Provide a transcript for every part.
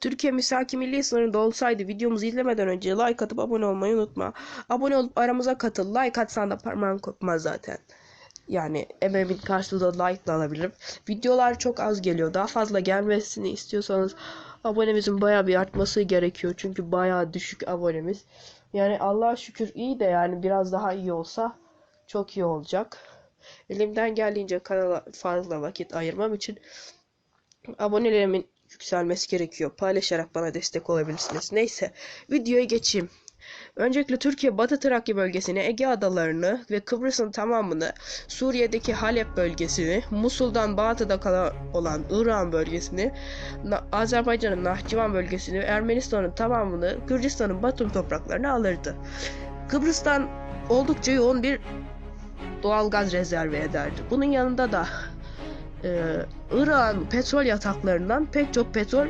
Türkiye misaki milli sınırında olsaydı videomuzu izlemeden önce like atıp abone olmayı unutma. Abone olup aramıza katıl. Like atsan da parmağın kopmaz zaten. Yani emeğimin karşılığı like da alabilirim. Videolar çok az geliyor. Daha fazla gelmesini istiyorsanız abonemizin bayağı bir artması gerekiyor. Çünkü bayağı düşük abonemiz. Yani Allah'a şükür iyi de yani biraz daha iyi olsa çok iyi olacak. Elimden geldiğince kanala fazla vakit ayırmam için abonelerimin yükselmesi gerekiyor. Paylaşarak bana destek olabilirsiniz. Neyse videoya geçeyim. Öncelikle Türkiye Batı Trakya bölgesini, Ege adalarını ve Kıbrıs'ın tamamını, Suriye'deki Halep bölgesini, Musul'dan batıda kalan olan İran bölgesini, Azerbaycan'ın Nahçıvan bölgesini, Ermenistan'ın tamamını, Gürcistan'ın Batum topraklarını alırdı. Kıbrıs'tan oldukça yoğun bir doğal gaz rezervi ederdi. Bunun yanında da e, İran petrol yataklarından pek çok petrol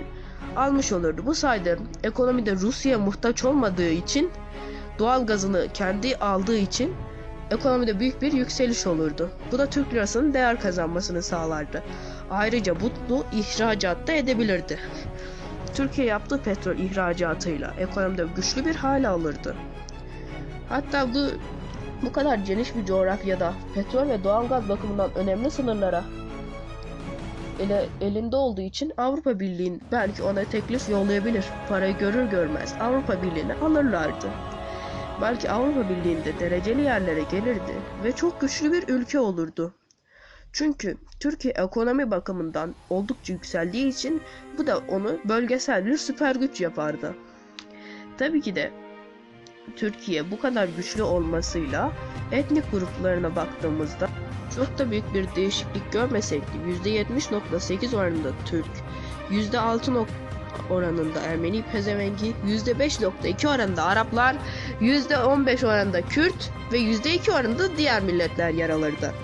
almış olurdu. Bu sayede ekonomide Rusya'ya muhtaç olmadığı için doğal gazını kendi aldığı için ekonomide büyük bir yükseliş olurdu. Bu da Türk lirasının değer kazanmasını sağlardı. Ayrıca bu, bu ihracat da edebilirdi. Türkiye yaptığı petrol ihracatıyla ekonomide güçlü bir hale alırdı. Hatta bu bu kadar geniş bir coğrafyada petrol ve doğalgaz bakımından önemli sınırlara ele, elinde olduğu için Avrupa Birliği'nin belki ona teklif yollayabilir. Parayı görür görmez Avrupa Birliği'ne alırlardı. Belki Avrupa Birliği'nde dereceli yerlere gelirdi ve çok güçlü bir ülke olurdu. Çünkü Türkiye ekonomi bakımından oldukça yükseldiği için bu da onu bölgesel bir süper güç yapardı. Tabii ki de Türkiye bu kadar güçlü olmasıyla etnik gruplarına baktığımızda çok da büyük bir değişiklik görmesek de %70.8 oranında Türk, %6 nok- oranında Ermeni pezevengi, %5.2 oranında Araplar, %15 oranında Kürt ve %2 oranında diğer milletler yer alırdı.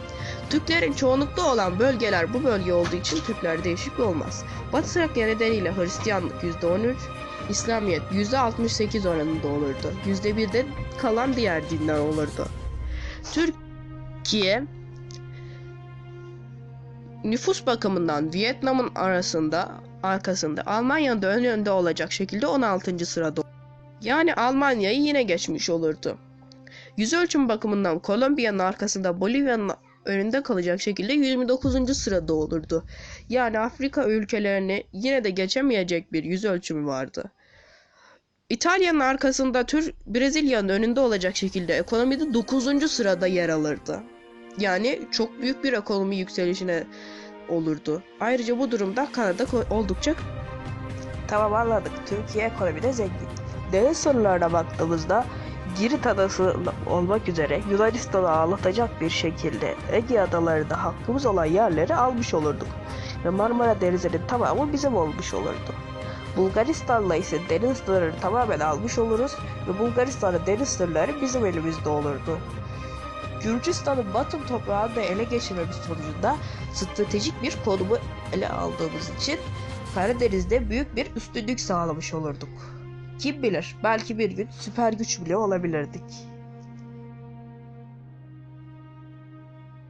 Türklerin çoğunlukta olan bölgeler bu bölge olduğu için Türkler değişik olmaz. Batı Trakya nedeniyle Hristiyanlık %13, İslamiyet %68 oranında olurdu. %1 de kalan diğer dinler olurdu. Türkiye nüfus bakımından Vietnam'ın arasında arkasında Almanya'nın da önünde olacak şekilde 16. sırada. Yani Almanya'yı yine geçmiş olurdu. Yüz ölçüm bakımından Kolombiya'nın arkasında Bolivya'nın önünde kalacak şekilde 29. sırada olurdu. Yani Afrika ülkelerini yine de geçemeyecek bir yüz ölçümü vardı. İtalya'nın arkasında Tür Brezilya'nın önünde olacak şekilde ekonomide 9. sırada yer alırdı. Yani çok büyük bir ekonomi yükselişine olurdu. Ayrıca bu durumda Kanada oldukça Tamam anladık. Türkiye ekonomide zengin. Deniz sınırlarına baktığımızda Girit adası olmak üzere Yunanistan'ı ağlatacak bir şekilde Ege adalarında hakkımız olan yerleri almış olurduk. Ve Marmara Denizi'nin tamamı bizim olmuş olurdu. Bulgaristan'la ise deniz sınırını tamamen almış oluruz ve Bulgaristan'ın deniz sınırları bizim elimizde olurdu. Gürcistan'ın Batum toprağını da ele geçirmemiz sonucunda stratejik bir konumu ele aldığımız için Karadeniz'de büyük bir üstünlük sağlamış olurduk. Kim bilir belki bir gün süper güç bile olabilirdik.